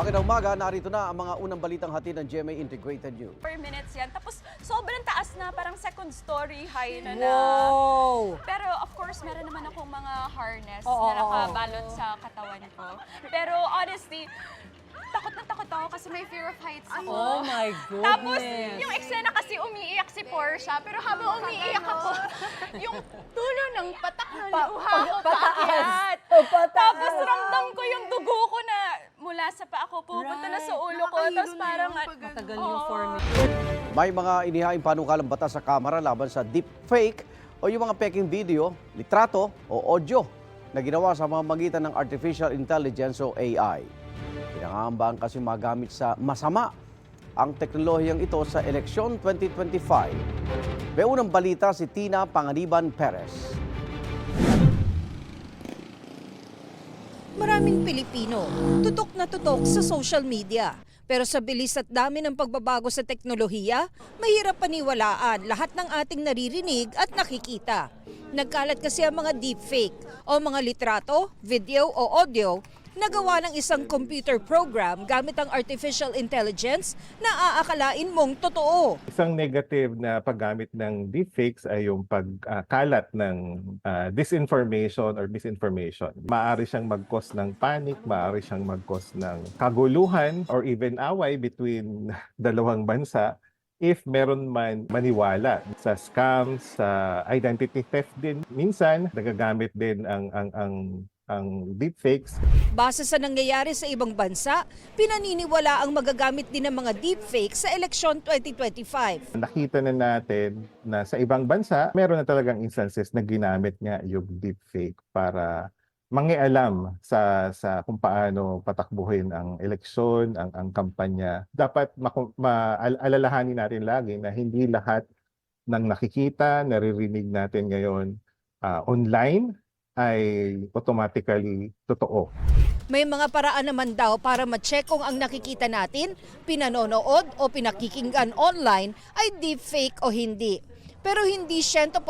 Magandang umaga, narito na ang mga unang balitang hatid ng GMA Integrated News. per minutes yan. Tapos sobrang taas na, parang second story high na na. Wow! Pero of course, meron naman akong mga harness Oo, na oo, nakabalot sa katawan ko. Pero honestly, takot na takot ako kasi may fear of heights ako. Oh my goodness. Tapos yung eksena kasi umiiyak si Portia, pero habang umiiyak ako, yung tulo ng patak na Pa- luha pa- ko pataas. paakyat. Oh, pataas. Tapos ramdam ko yung dugo ko na mula sa paa ko, pupunta na sa ulo ko. Tapos parang, Matagal yung Oo. for me. May mga inihaing panukalang batas sa Kamara laban sa deepfake o yung mga peking video, litrato o audio na ginawa sa mga magitan ng Artificial Intelligence o AI. Pinangangambahan kasi magamit sa masama ang teknolohiyang ito sa eleksyon 2025. May unang balita si Tina Panganiban Perez. Maraming Pilipino, tutok na tutok sa social media. Pero sa bilis at dami ng pagbabago sa teknolohiya, mahirap paniwalaan lahat ng ating naririnig at nakikita. Nagkalat kasi ang mga deepfake o mga litrato, video o audio na gawa ng isang computer program gamit ang artificial intelligence na aakalain mong totoo. Isang negative na paggamit ng deepfakes ay yung pagkalat ng ah, disinformation or misinformation. Maaari siyang mag-cause ng panic, maaari siyang mag-cause ng kaguluhan or even away between dalawang bansa if meron man maniwala sa scams, sa identity theft din. Minsan, nagagamit din ang ang ang ang deepfakes Base sa nangyayari sa ibang bansa, pinaniniwala ang magagamit din ng mga deepfake sa eleksyon 2025. nakita na natin na sa ibang bansa, meron na talagang instances na ginamit nga yung deepfake para mangialam sa sa kung paano patakbuhin ang eleksyon, ang ang kampanya. Dapat maalalahanin natin lagi na hindi lahat ng nakikita, naririnig natin ngayon ah, online ay automatically totoo. May mga paraan naman daw para ma-check kung ang nakikita natin, pinanonood o pinakikinggan online ay deepfake o hindi. Pero hindi 100%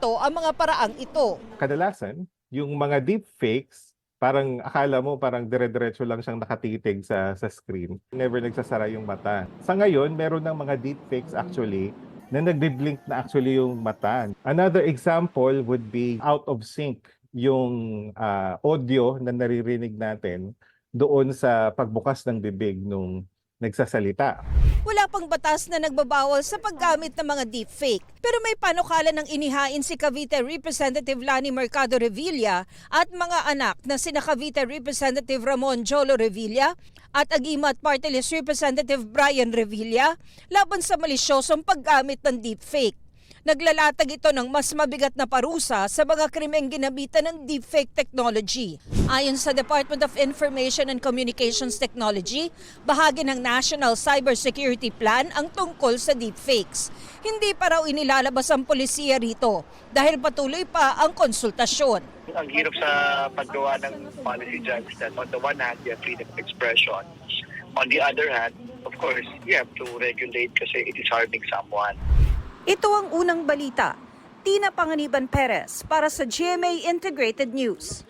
ang mga paraang ito. kadalasan, yung mga deepfakes, parang akala mo parang dire-diretso lang siyang nakatitig sa sa screen. Never nagsasara yung mata. Sa ngayon, meron ng mga deepfakes actually na nagbi-blink na actually yung mata. Another example would be out of sync yung ah, audio na naririnig natin doon sa pagbukas ng bibig nung nagsasalita. Wala pang batas na nagbabawal sa paggamit ng mga deepfake. Pero may panukala ng inihain si Cavite Representative Lani Mercado Revilla at mga anak na sina Cavite Representative Ramon Jolo Revilla at Agimat Party List Representative Brian Revilla laban sa malisyosong paggamit ng deepfake. Naglalatag ito ng mas mabigat na parusa sa mga krimeng ginabitan ng deepfake technology. Ayon sa Department of Information and Communications Technology, bahagi ng National Cybersecurity Plan ang tungkol sa deepfakes. Hindi pa raw inilalabas ang polisiya rito dahil patuloy pa ang konsultasyon. ang hirap sa paggawa ng policy is that on the one hand, you have freedom of expression. On the other hand, of course, you have to regulate kasi it is harming someone. Ito ang unang balita. Tina Panganiban Perez para sa GMA Integrated News.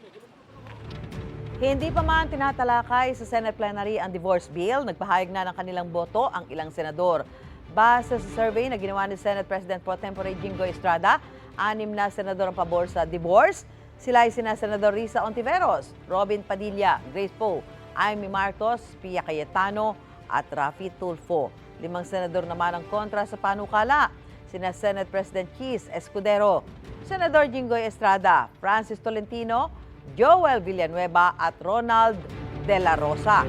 Hindi pa man tinatalakay sa Senate plenary ang divorce bill, nagpahayag na ng kanilang boto ang ilang senador. Base sa survey na ginawa ni Senate President Pro Tempore Jingo Estrada, anim na senador ang pabor sa divorce. Sila ay sina Senador Risa Ontiveros, Robin Padilla, Grace Poe, Amy Marcos, Pia Cayetano at Rafi Tulfo. Limang senador naman ang kontra sa panukala sina Senate President Keith Escudero, Senador Jinggoy Estrada, Francis Tolentino, Joel Villanueva at Ronald De La Rosa.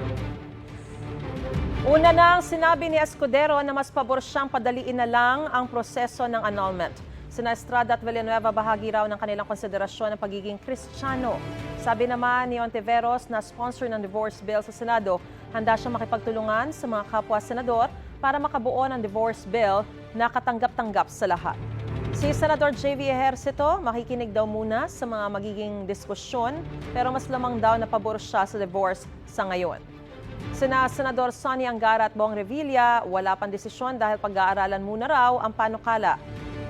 Una nang sinabi ni Escudero na mas pabor siyang padaliin na lang ang proseso ng annulment. Sina Estrada at Villanueva bahagi raw ng kanilang konsiderasyon ng pagiging Kristiyano. Sabi naman ni Ontiveros na sponsor ng divorce bill sa Senado, handa siyang makipagtulungan sa mga kapwa senador para makabuo ng divorce bill na katanggap-tanggap sa lahat. Si Senador JV Ejercito makikinig daw muna sa mga magiging diskusyon pero mas lamang daw na pabor siya sa divorce sa ngayon. Sina Senador Sonny Angara at Bong Revilla, wala pang desisyon dahil pag-aaralan muna raw ang panukala.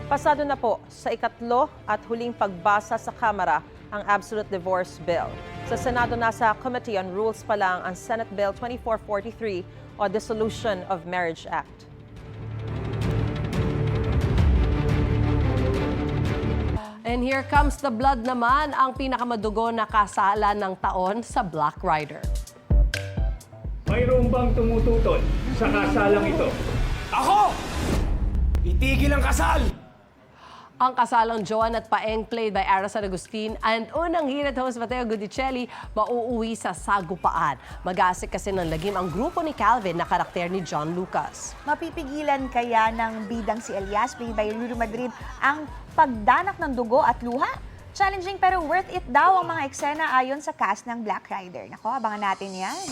Pasado na po sa ikatlo at huling pagbasa sa Kamara ang Absolute Divorce Bill. Sa Senado nasa Committee on Rules pa lang ang Senate Bill 2443 o Dissolution of Marriage Act. And here comes the blood naman, ang pinakamadugo na kasala ng taon sa Black Rider. Mayroon bang tumututol sa kasalang ito? Ako! Itigil ang kasal! Ang kasalang Joan at Paeng played by Ara San Agustin and unang hirit host Mateo Gudicelli mauuwi sa sagupaan. Mag-aasik kasi ng lagim ang grupo ni Calvin na karakter ni John Lucas. Mapipigilan kaya ng bidang si Elias, played by Lulu Madrid, ang pagdanak ng dugo at luha? Challenging pero worth it daw ang mga eksena ayon sa cast ng Black Rider. Nako, abangan natin yan.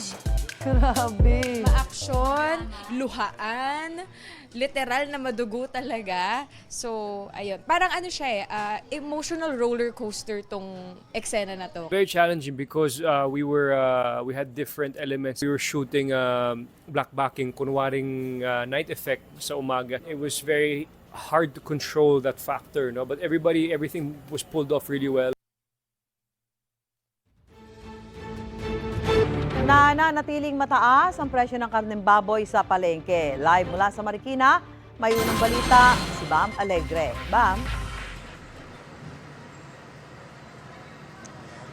Grabe! Maaksyon, luhaan, literal na madugo talaga. So, ayun. Parang ano siya eh, ah, emotional roller coaster tong eksena na to. Very challenging because uh, we were uh, we had different elements. We were shooting um, black backing, kunwaring uh, night effect sa umaga. It was very hard to control that factor, no? But everybody, everything was pulled off really well. Nananatiling mataas ang presyo ng karneng baboy sa palengke. Live mula sa Marikina, may unang balita si Bam Alegre. Bam?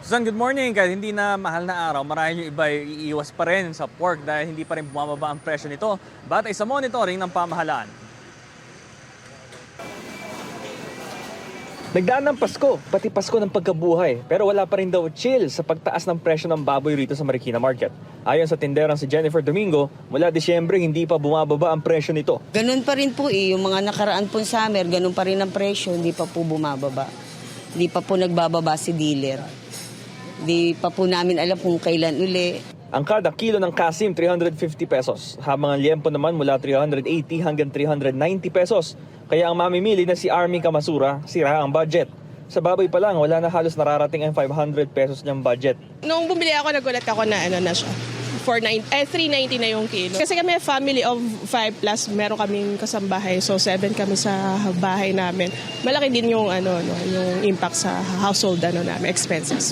Susan, good morning. Kahit hindi na mahal na araw, marahil yung iba iiwas pa rin sa pork dahil hindi pa rin bumababa ang presyo nito. Batay sa monitoring ng pamahalaan. Nagdaan ng Pasko, pati Pasko ng pagkabuhay, pero wala pa rin daw chill sa pagtaas ng presyo ng baboy rito sa Marikina Market. Ayon sa tinderang si Jennifer Domingo, mula Disyembre hindi pa bumababa ang presyo nito. Ganun pa rin po eh, yung mga nakaraan pong summer, ganun pa rin ang presyo, hindi pa po bumababa. Hindi pa po nagbababa si dealer. Hindi pa po namin alam kung kailan uli. Ang kada kilo ng kasim 350 pesos, habang ang liempo naman mula 380 hanggang 390 pesos. Kaya ang mamimili na si Army Kamasura, sira ang budget. Sa baboy pa lang, wala na halos nararating ang 500 pesos niyang budget. Nung bumili ako, nagulat ako na ano na siya. 490, eh, 390 na yung kilo. Kasi kami family of 5 plus, meron kaming kasambahay. So 7 kami sa bahay namin. Malaki din yung ano no, yung impact sa household ano namin expenses.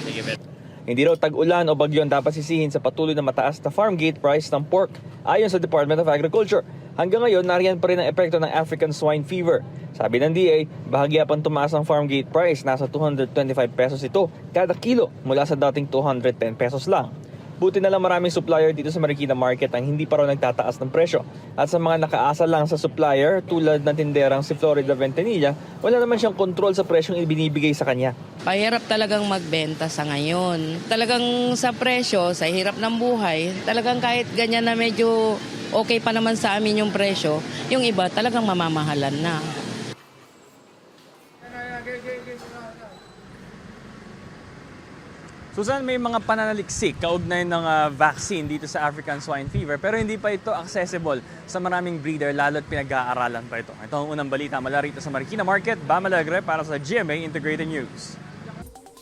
Hindi raw tag-ulan o bagyo ang dapat sisihin sa patuloy na mataas na farm gate price ng pork ayon sa Department of Agriculture. Hanggang ngayon, nariyan pa rin ang epekto ng African swine fever. Sabi ng DA, bahagya pang tumaas ang farm gate price, nasa 225 pesos ito kada kilo mula sa dating 210 pesos lang. Buti na lang maraming supplier dito sa Marikina Market ang hindi pa raw nagtataas ng presyo. At sa mga nakaasa lang sa supplier tulad ng tinderang si Florida Ventanilla, wala naman siyang kontrol sa presyong ibinibigay sa kanya. Pahirap talagang magbenta sa ngayon. Talagang sa presyo, sa hirap ng buhay, talagang kahit ganyan na medyo okay pa naman sa amin yung presyo, yung iba talagang mamamahalan na. Susan, may mga pananaliksik kaugnay ng ah, vaccine dito sa African swine fever pero hindi pa ito accessible sa maraming breeder lalo't pinag-aaralan pa ito. Ito ang unang balita mula rito sa Marikina Market, Bam Alegre para sa GMA Integrated News.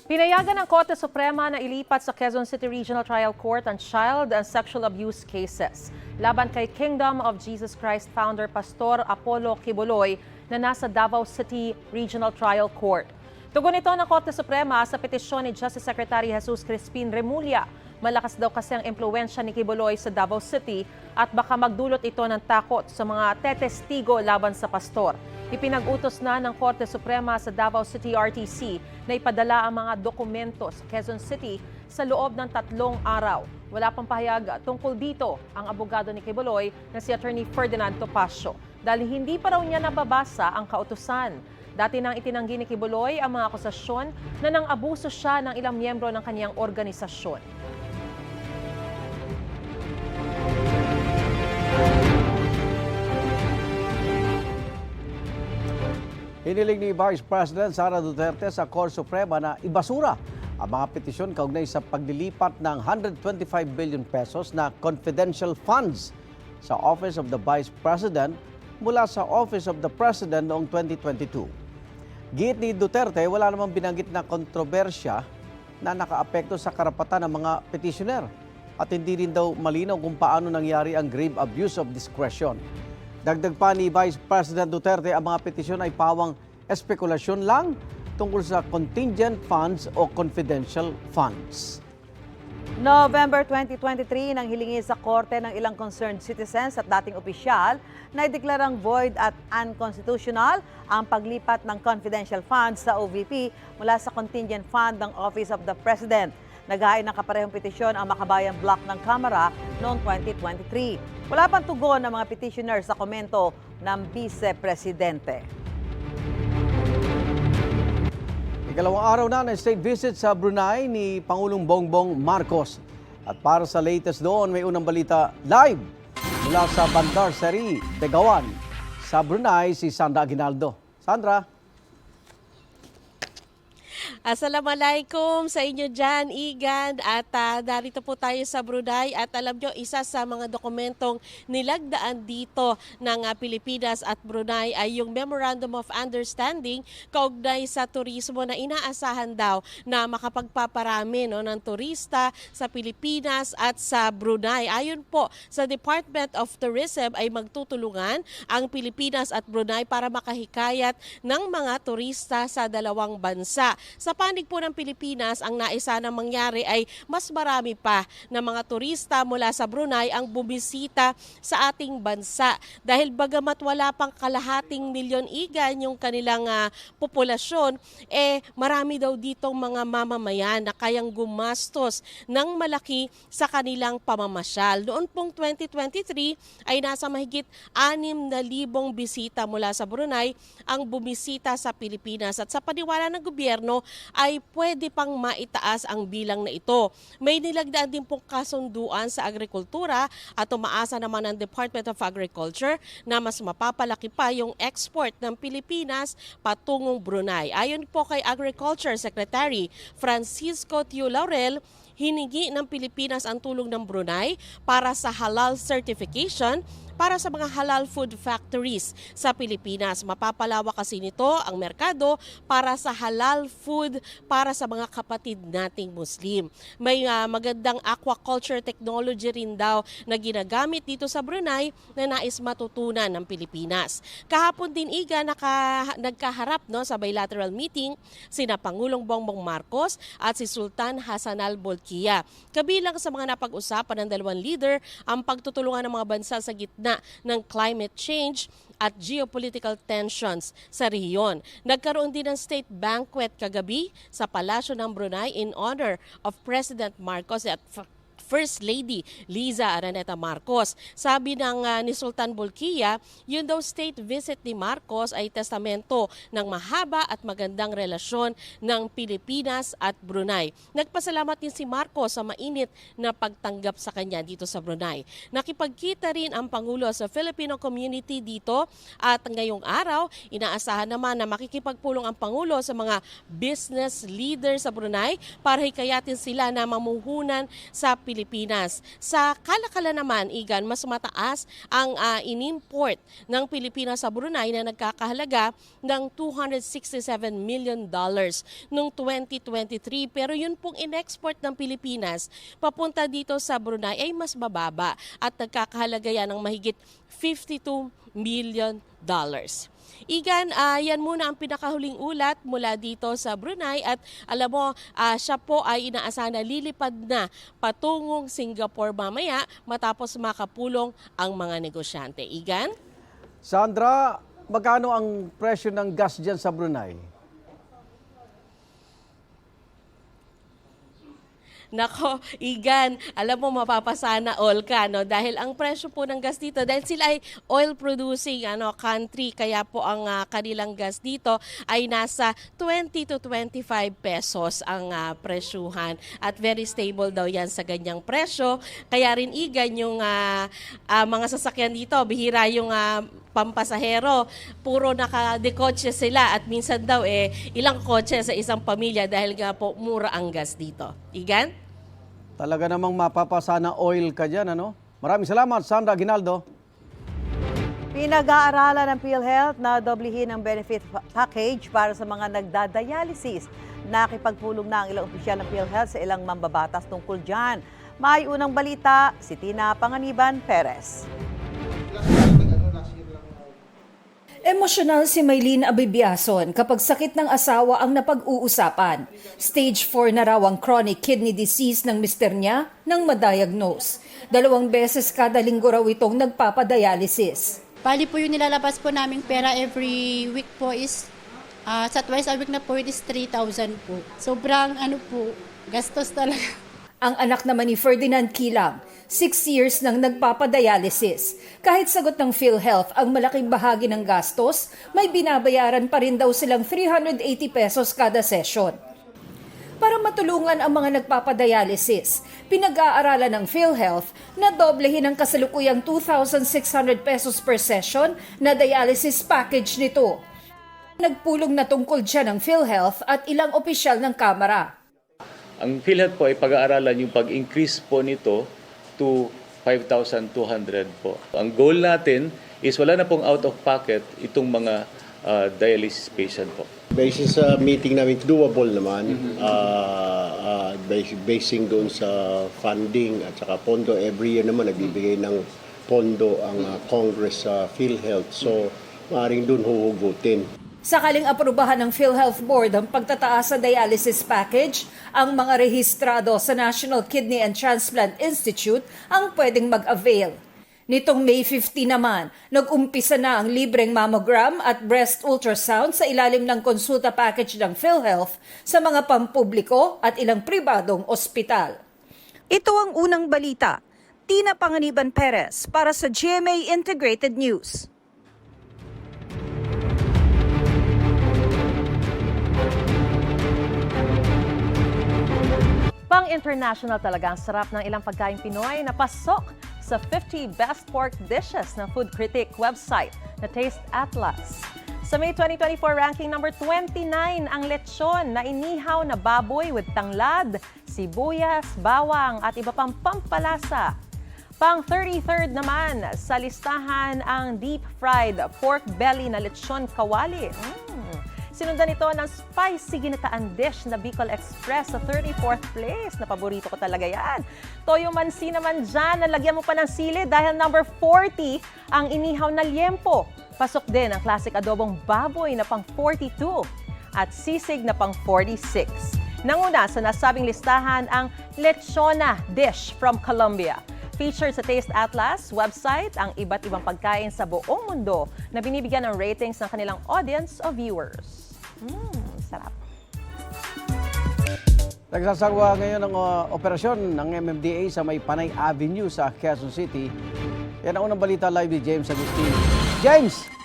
Pinayagan ng Korte Suprema na ilipat sa Quezon City Regional Trial Court ang child and sexual abuse cases laban kay Kingdom of Jesus Christ founder Pastor Apollo Kibuloy na nasa Davao City Regional Trial Court. Tugon ito ng Korte Suprema sa petisyon ni Justice Secretary Jesus Crispin Remulla. Malakas daw kasi ang impluensya ni Kibuloy sa Davao City at baka magdulot ito ng takot sa mga tetestigo laban sa pastor. Ipinag-utos na ng Korte Suprema sa Davao City RTC na ipadala ang mga dokumento sa Quezon City sa loob ng tatlong araw. Wala pang pahayag tungkol dito ang abogado ni Kibuloy na si Attorney Ferdinand Topacio dahil hindi pa raw niya nababasa ang kautusan. Dati nang itinanggi ni Kibuloy ang mga akusasyon na nang abuso siya ng ilang miyembro ng kaniyang organisasyon. Hiniling ni Vice President Sara Duterte sa Korte Suprema na ibasura ang mga petisyon kaugnay sa paglilipat ng 125 billion pesos na confidential funds sa Office of the Vice President mula sa Office of the President noong 2022. Giit ni Duterte, wala namang binanggit na kontrobersya na nakaapekto sa karapatan ng mga petitioner at hindi rin daw malinaw kung paano nangyari ang grave abuse of discretion. Dagdag pa ni Vice President Duterte, ang mga petisyon ay pawang espekulasyon lang tungkol sa contingent funds o confidential funds. November 2023 nang hilingi sa korte ng ilang concerned citizens at dating opisyal na ideklarang void at unconstitutional ang paglipat ng confidential funds sa OVP mula sa contingent fund ng Office of the President. Naghain ng kaparehong petisyon ang makabayang block ng Kamara noong 2023. Wala pang tugon ng mga petitioners sa komento ng Vice Presidente. Ikalawang araw na ng state visit sa Brunei ni Pangulong Bongbong Marcos. At para sa latest doon, may unang balita live mula sa Bandar Seri, Begawan. Sa Brunei, si Sandra Aguinaldo. Sandra? Assalamualaikum sa inyo dyan, Igan. At ah, narito po tayo sa Brunei. At alam nyo, isa sa mga dokumentong nilagdaan dito ng ah, Pilipinas at Brunei ay yung Memorandum of Understanding kaugnay sa turismo na inaasahan daw na makapagpaparami no, ng turista sa Pilipinas at sa Brunei. Ayon po sa Department of Tourism ay magtutulungan ang Pilipinas at Brunei para makahikayat ng mga turista sa dalawang bansa. Sa panig po ng Pilipinas, ang naisa na mangyari ay mas marami pa na mga turista mula sa Brunei ang bumisita sa ating bansa. Dahil bagamat wala pang kalahating milyon igan yung kanilang ah, populasyon, eh marami daw ditong mga mamamayan na kayang gumastos ng malaki sa kanilang pamamasyal. Noon pong 2023 ay nasa mahigit 6,000 bisita mula sa Brunei ang bumisita sa Pilipinas at sa paniwala ng gobyerno ay pwede pang maitaas ang bilang na ito. May nilagdaan din pong kasunduan sa agrikultura at umaasa naman ng Department of Agriculture na mas mapapalaki pa yung export ng Pilipinas patungong Brunei. Ayon po kay Agriculture Secretary Francisco Tiu Laurel, hiningi ng Pilipinas ang tulong ng Brunei para sa halal certification para sa mga halal food factories sa Pilipinas. Mapapalawa kasi nito ang merkado para sa halal food para sa mga kapatid nating Muslim. May ah, magandang aquaculture technology rin daw na ginagamit dito sa Brunei na nais matutunan ng Pilipinas. Kahapon din iga naka, nagkaharap no, sa bilateral meeting sina Pangulong Bongbong Marcos at si Sultan Hassanal Bolkiah. Kabilang sa mga napag-usapan ng dalawang leader ang pagtutulungan ng mga bansa sa gitna ng climate change at geopolitical tensions sa rehiyon. Nagkaroon din ng state banquet kagabi sa Palasyo ng Brunei in honor of President Marcos at First Lady Liza Araneta Marcos. Sabi ng ah, ni Sultan Bolkiah, yun daw state visit ni Marcos ay testamento ng mahaba at magandang relasyon ng Pilipinas at Brunei. Nagpasalamat din si Marcos sa mainit na pagtanggap sa kanya dito sa Brunei. Nakipagkita rin ang Pangulo sa Filipino community dito at ngayong araw, inaasahan naman na makikipagpulong ang Pangulo sa mga business leaders sa Brunei para hikayatin sila na mamuhunan sa Pilipinas. Sa kalakala naman, Igan, mas mataas ang ah, inimport ng Pilipinas sa Brunei na nagkakahalaga ng 267 million dollars noong 2023. Pero yun pong in-export ng Pilipinas papunta dito sa Brunei ay mas bababa at nagkakahalaga yan ng mahigit 52 million dollars. Igan, ah, yan muna ang pinakahuling ulat mula dito sa Brunei at alam mo, ah, siya po ay inaasahan na lilipad na patungong Singapore mamaya matapos makapulong ang mga negosyante. Igan? Sandra, magkano ang presyo ng gas dyan sa Brunei? Nako, Igan, alam mo mapapasana all ka, no? Dahil ang presyo po ng gas dito, dahil sila ay oil producing ano, country, kaya po ang ah, kanilang gas dito ay nasa 20 to 25 pesos ang ah, presyuhan. At very stable daw yan sa ganyang presyo. Kaya rin Igan yung ah, ah, mga sasakyan dito, bihira yung ah, pampasahero, puro nakadekotse sila at minsan daw eh ilang kotse sa isang pamilya dahil nga po mura ang gas dito. Igan? Talaga namang mapapasana oil ka dyan, ano? Maraming salamat, Sandra Aguinaldo. Pinag-aaralan ng PhilHealth na doblihin ang benefit pa- package para sa mga nagdadialysis. Nakipagpulong na ang ilang opisyal ng PhilHealth sa ilang mambabatas tungkol dyan. May unang balita, si Tina Panganiban Perez. Emosyonal si Maylene Abibiason kapag sakit ng asawa ang napag-uusapan. Stage 4 na raw ang chronic kidney disease ng mister niya nang madiagnose. Dalawang beses kada linggo raw itong nagpapadialysis. Bali po yung nilalabas po naming pera every week po is ah, sa twice a week na po it is 3,000 po. Sobrang ano po, gastos talaga. Ang anak naman ni Ferdinand Kilang, 6 years nang nagpapadialysis. Kahit sagot ng PhilHealth ang malaking bahagi ng gastos, may binabayaran pa rin daw silang 380 pesos kada session. Para matulungan ang mga nagpapadialysis, pinag-aaralan ng PhilHealth na doblehin ang kasalukuyang 2,600 pesos per session na dialysis package nito. Nagpulong na tungkol dyan ng PhilHealth at ilang opisyal ng Kamara. Ang PhilHealth po ay pag-aaralan yung pag-increase po nito to 5,200 po. Ang goal natin is wala na pong out of pocket itong mga uh, dialysis patient po. Basis sa meeting namin, doable naman. Ah, ah, bas- basing doon sa funding at saka pondo. Every year naman nagbibigay ng pondo ang ah, Congress sa PhilHealth. So, maaaring doon huhugutin. Sakaling aprubahan ng PhilHealth Board ang pagtataas sa dialysis package, ang mga rehistrado sa National Kidney and Transplant Institute ang pwedeng mag-avail. Nitong May 15 naman, nag-umpisa na ang libreng mammogram at breast ultrasound sa ilalim ng konsulta package ng PhilHealth sa mga pampubliko at ilang pribadong ospital. Ito ang unang balita. Tina Panganiban Perez para sa GMA Integrated News. Pang-international talaga ang sarap ng ilang pagkain Pinoy na pasok sa 50 Best Pork Dishes ng food critic website na Taste Atlas. Sa May 2024 ranking number 29 ang lechon na inihaw na baboy with tanglad, sibuyas, bawang at iba pang pampalasa. Pang 33rd naman sa listahan ang deep fried pork belly na lechon kawali. Mm. Sinundan ito ng spicy ginataan dish na Bicol Express sa 34th place. Na paborito ko talaga yan. Toyo mansi naman dyan, nalagyan mo pa ng sili dahil number 40 ang inihaw na liempo. Pasok din ang classic adobong baboy na pang 42 at sisig na pang 46. Nanguna sa nasabing listahan ang lechona dish from Colombia. Featured sa Taste Atlas website ang iba't ibang pagkain sa buong mundo na binibigyan ng ratings ng kanilang audience o viewers. Mmm, sarap. Nagsasagawa ngayon ng uh, operasyon ng MMDA sa may Panay Avenue sa Quezon City. Yan ang unang balita live ni James Agustin. James!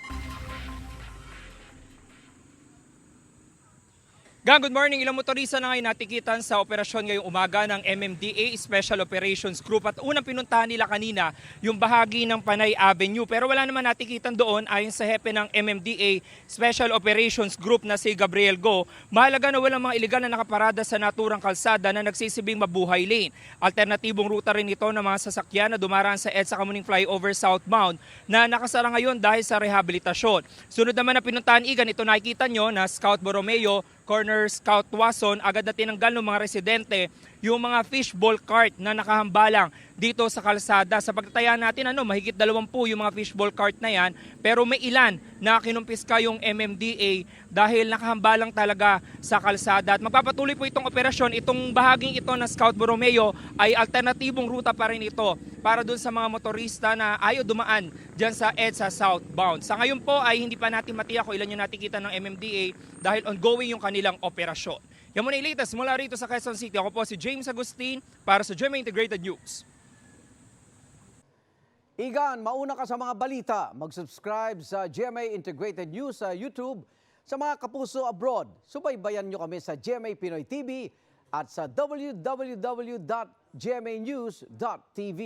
Gang, good morning. Ilang motorista na ngayon natikitan sa operasyon ngayong umaga ng MMDA Special Operations Group at unang pinuntahan nila kanina yung bahagi ng Panay Avenue. Pero wala naman natikitan doon ayon sa hepe ng MMDA Special Operations Group na si Gabriel Go. Mahalaga na walang mga iligal na nakaparada sa naturang kalsada na nagsisibing mabuhay lane. Alternatibong ruta rin ito ng mga sasakyan na dumaraan sa EDSA Kamuning Flyover southbound na nakasara ngayon dahil sa rehabilitasyon. Sunod naman na pinuntahan igan, ito nakikita nyo na Scout Borromeo Corner Scout Wason, agad na tinanggal ng mga residente yung mga fishball cart na nakahambalang dito sa kalsada. Sa pagtataya natin, ano, mahigit dalawampu yung mga fishball cart na yan, pero may ilan na kinumpiska yung MMDA dahil nakahambalang talaga sa kalsada. At magpapatuloy po itong operasyon. Itong bahaging ito na Scout Borromeo ay alternatibong ruta pa rin ito para dun sa mga motorista na ayaw dumaan dyan sa EDSA southbound. Sa ngayon po ay hindi pa natin matiyak kung ilan yung natikita ng MMDA dahil ongoing yung kanilang operasyon. Yan muna yung latest mula rito sa Quezon City. Ako po si James Agustin para sa GMA Integrated News. Igan, mauna ka sa mga balita. Mag-subscribe sa GMA Integrated News sa YouTube. Sa mga kapuso abroad, subaybayan nyo kami sa GMA Pinoy TV at sa www.gmanews.tv.